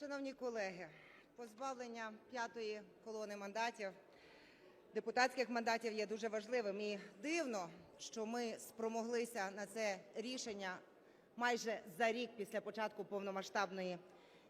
Шановні колеги, позбавлення п'ятої колони мандатів, депутатських мандатів є дуже важливим. І дивно, що ми спромоглися на це рішення майже за рік після початку повномасштабної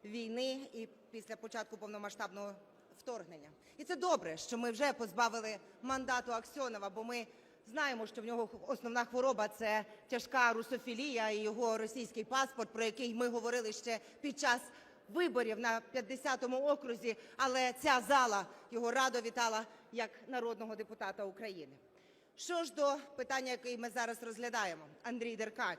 війни і після початку повномасштабного вторгнення. І це добре, що ми вже позбавили мандату Аксьонова, бо ми знаємо, що в нього основна хвороба – це тяжка русофілія і його російський паспорт, про який ми говорили ще під час виборів на 50-му окрузі, але ця зала його радо вітала як народного депутата України. Що ж до питання, яке ми зараз розглядаємо, Андрій Деркач.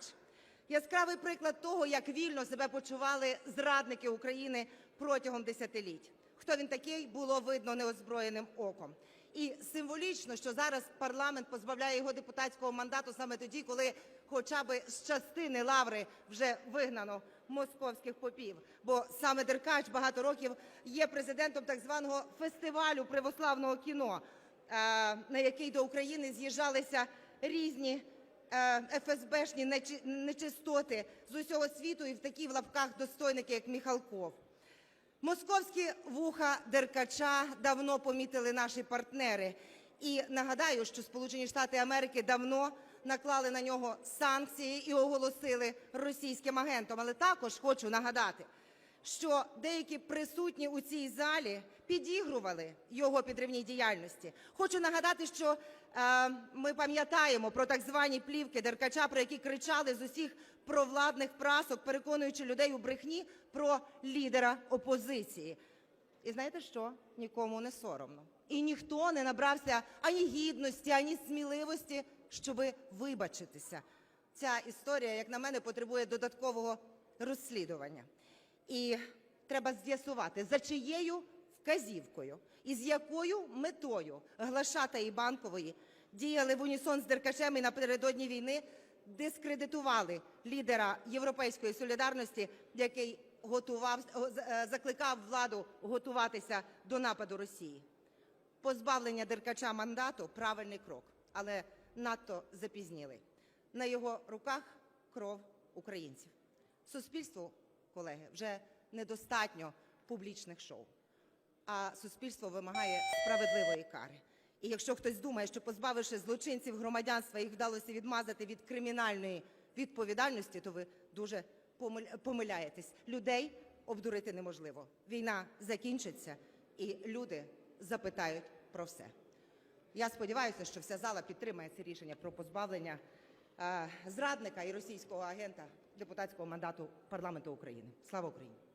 Яскравий приклад того, як вільно себе почували зрадники України протягом десятиліть. Хто він такий, було видно неозброєним оком. І символічно, що зараз парламент позбавляє його депутатського мандату саме тоді, коли хоча б з частини лаври вже вигнано московських попів. Бо саме Деркач багато років є президентом так званого фестивалю православного кіно, е, на який до України з'їжджалися різні е, ФСБшні нечистоти з усього світу і в такі в лапках достойники, як Міхалков. Московські вуха Деркача давно помітили наші партнери. І нагадаю, що Сполучені Штати Америки давно наклали на нього санкції і оголосили російським агентом. Але також хочу нагадати, що деякі присутні у цій залі підігрували його підривній діяльності. Хочу нагадати, що е, ми пам'ятаємо про так звані плівки Деркача, про які кричали з усіх провладних прасок, переконуючи людей у брехні про лідера опозиції. І знаєте що? Нікому не соромно. І ніхто не набрався ані гідності, ані сміливості, щоби вибачитися. Ця історія, як на мене, потребує додаткового розслідування. І треба з'ясувати, за чиєю вказівкою і з якою метою Глашата і Банкової діяли в унісон з Деркачем і напередодні війни дискредитували лідера Європейської солідарності, який готував, е, закликав владу готуватися до нападу Росії. Позбавлення Деркача мандату – правильний крок, але надто запізнілий. На його руках кров українців. Суспільству, колеги, вже недостатньо публічних шоу, а суспільство вимагає справедливої кари. І якщо хтось думає, що позбавивши злочинців громадянства, їх вдалося відмазати від кримінальної відповідальності, то ви дуже помиляєтесь. Людей обдурити неможливо. Війна закінчиться, і люди запитають про все. Я сподіваюся, що вся зала підтримає це рішення про позбавлення зрадника і російського агента депутатського мандату парламенту України. Слава Україні!